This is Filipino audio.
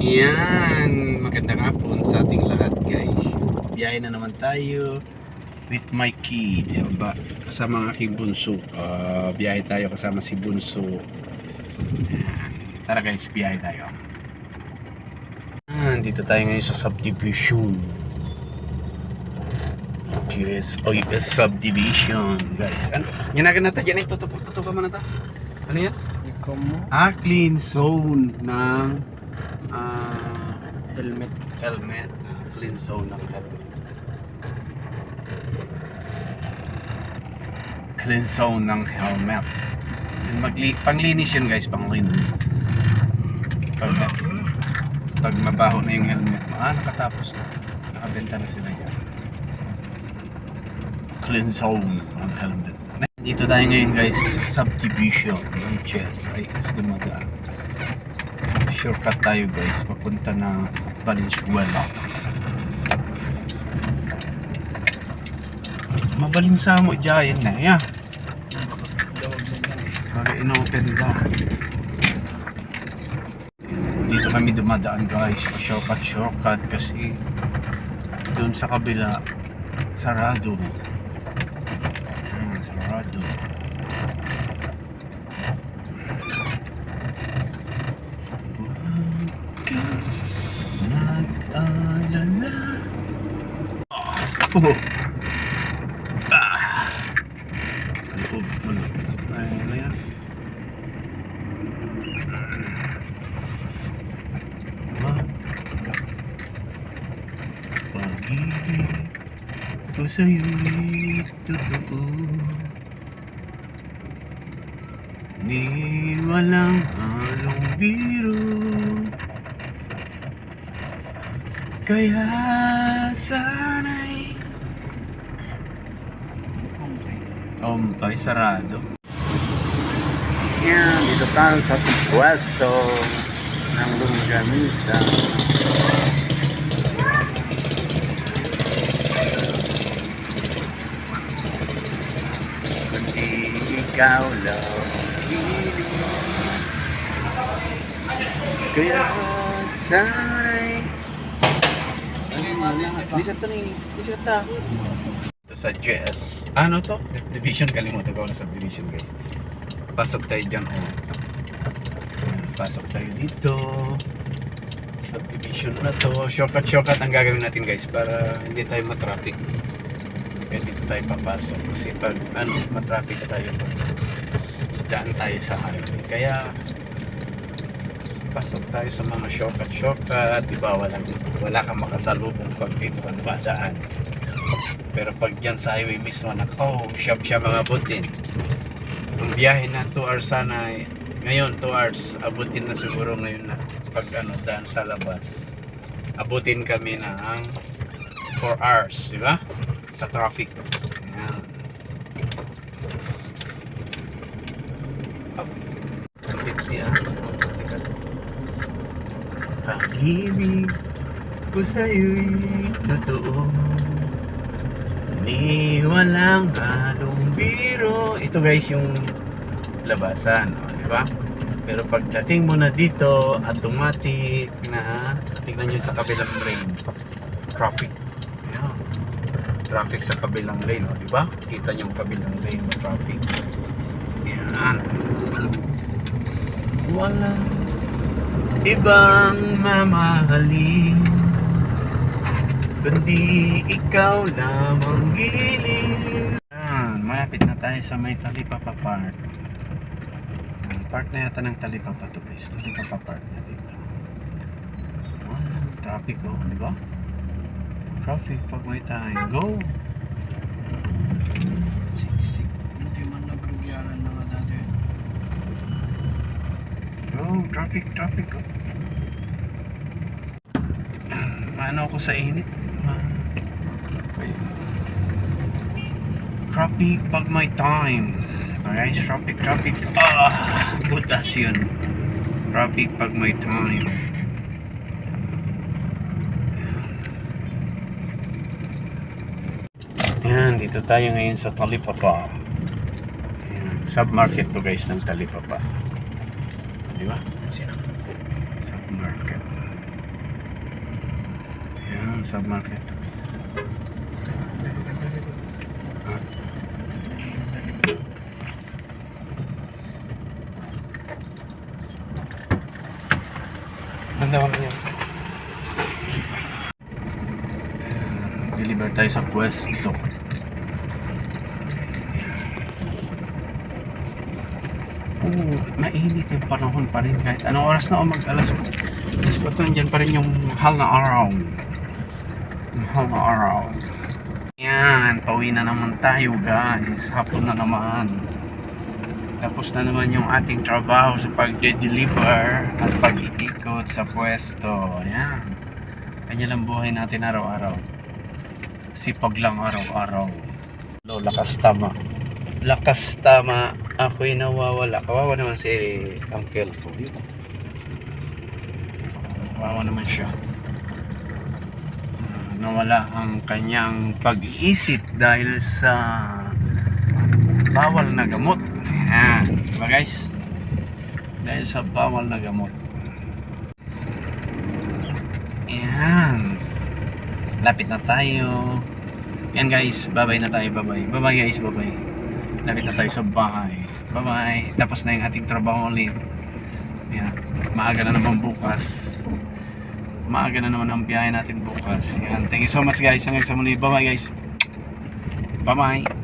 Yan, magandang hapon sa ating lahat guys. Biyahe na naman tayo with my kids. Ba, kasama ang aking bunso. Ah, biyahe tayo kasama si bunso. Yan. Tara guys, biyahe tayo. Ah, dito tayo ngayon sa subdivision. Yes, oh yes, subdivision guys. Ano? Yan na natin dyan. Tutupo, tutupo mo na ta. Ano yan? Ikaw mo, Ah, clean zone ng ah, helmet. helmet. Ah, clean zone ng helmet. Clean zone ng helmet. Yun, Magli panglinis yun guys, panglinis. Pag, pag mabaho na yung helmet mo, ah, nakatapos na. Nakabenta na sila yan. Clean zone ng helmet. Dito tayo ngayon guys sa subdivision ng Chess. Ay, kasi dumadaan. Shortcut tayo guys, papunta na Valenzuela. Mabalinsa mo dyan na, ya. Baga inopen da. Dito kami dumadaan guys, shortcut shortcut kasi doon sa kabila sarado. Ah, sarado. Oh. Ah. Po? Ano? Ay, ano yan? Ka. Pag-ibig walang halong Kaya sana'y Ompay, sarado Yan, dito tayo sa pwesto ng Lunganisa Kundi ikaw lang Kaya sana'y Bisa to ni, bisa ta. Ito sa JS. Ano to? Division, kalimutan ko na subdivision guys. Pasok tayo dyan. Oh. Ayan, Pasok tayo dito. Subdivision na to. Shortcut, shortcut ang gagawin natin guys para hindi tayo matraffic. Kaya dito tayo papasok. Kasi pag ano, matraffic tayo pag daan tayo sa highway. Kaya pasok tayo sa mga shortcut shortcut di ba walang wala kang makasalubong pag dito ka dumadaan pero pag dyan sa highway mismo nako siyam siya mga butin ang biyahe na 2 hours sana ngayon 2 hours abutin na siguro ngayon na pag ano daan sa labas. Abutin kami na ang 4 hours di ba? Sa traffic. Ayan. Siya. Pag-ibig ko sa'yo'y totoo Ni walang halong biro Ito guys yung labasan, o, di ba? Pero pagdating mo na dito, automatic na tingnan nyo sa kabilang lane. Traffic. Ayan. Traffic sa kabilang lane, o, di ba? Kita nyo yung kabilang lane, traffic. Ayan. Walang ibang mamahalin kundi ikaw lamang gilid ah, malapit na tayo sa may Talipapa Park. Ang park na yata ng Talipapa to guys. Talipapa Park na dito. Walang traffic oh di ba? Traffic pag may time go! Siksik. Hindi man nagrugyaran na nga dati. go traffic traffic oh. Maano ako sa init Ma- Wait. Traffic pag may time. Guys, traffic, traffic. Ah, butas yun. Traffic pag may time. Yan, dito tayo ngayon sa Talipapa. Yan, submarket to guys ng Talipapa. Di ba? Submarket. ang submarket. Ha? Ganda mo yun. Deliver tayo sa pwesto. Oo, mainit yung panahon pa rin kahit anong oras na o mag alas alas 4 nandyan pa rin yung mahal na araw. Mahal na araw. Yan, pauwi na naman tayo guys. Hapon na naman. Tapos na naman yung ating trabaho sa pagde-deliver at pag-iikot sa pwesto. Yan. Kanya lang buhay natin araw-araw. Sipag lang araw-araw. Lo, lakas tama. Lakas tama. Ako'y nawawala. Kawawa naman si Uncle ko. Kawawa naman siya. Nawala ang kanyang pag-iisip dahil sa bawal na gamot. Yan. Diba guys? Dahil sa bawal na gamot. Yan. Lapit na tayo. Yan guys. Bye-bye na tayo. Bye-bye. Bye-bye guys. Bye-bye. Lapit na tayo sa bahay. Bye-bye. Tapos na yung ating trabaho ulit. Yan. Maaga na naman bukas. Maaga na naman ang biyahe natin bukas. Yan. Thank you so much guys. Hanggang sa muli. Bye-bye guys. Bye-bye.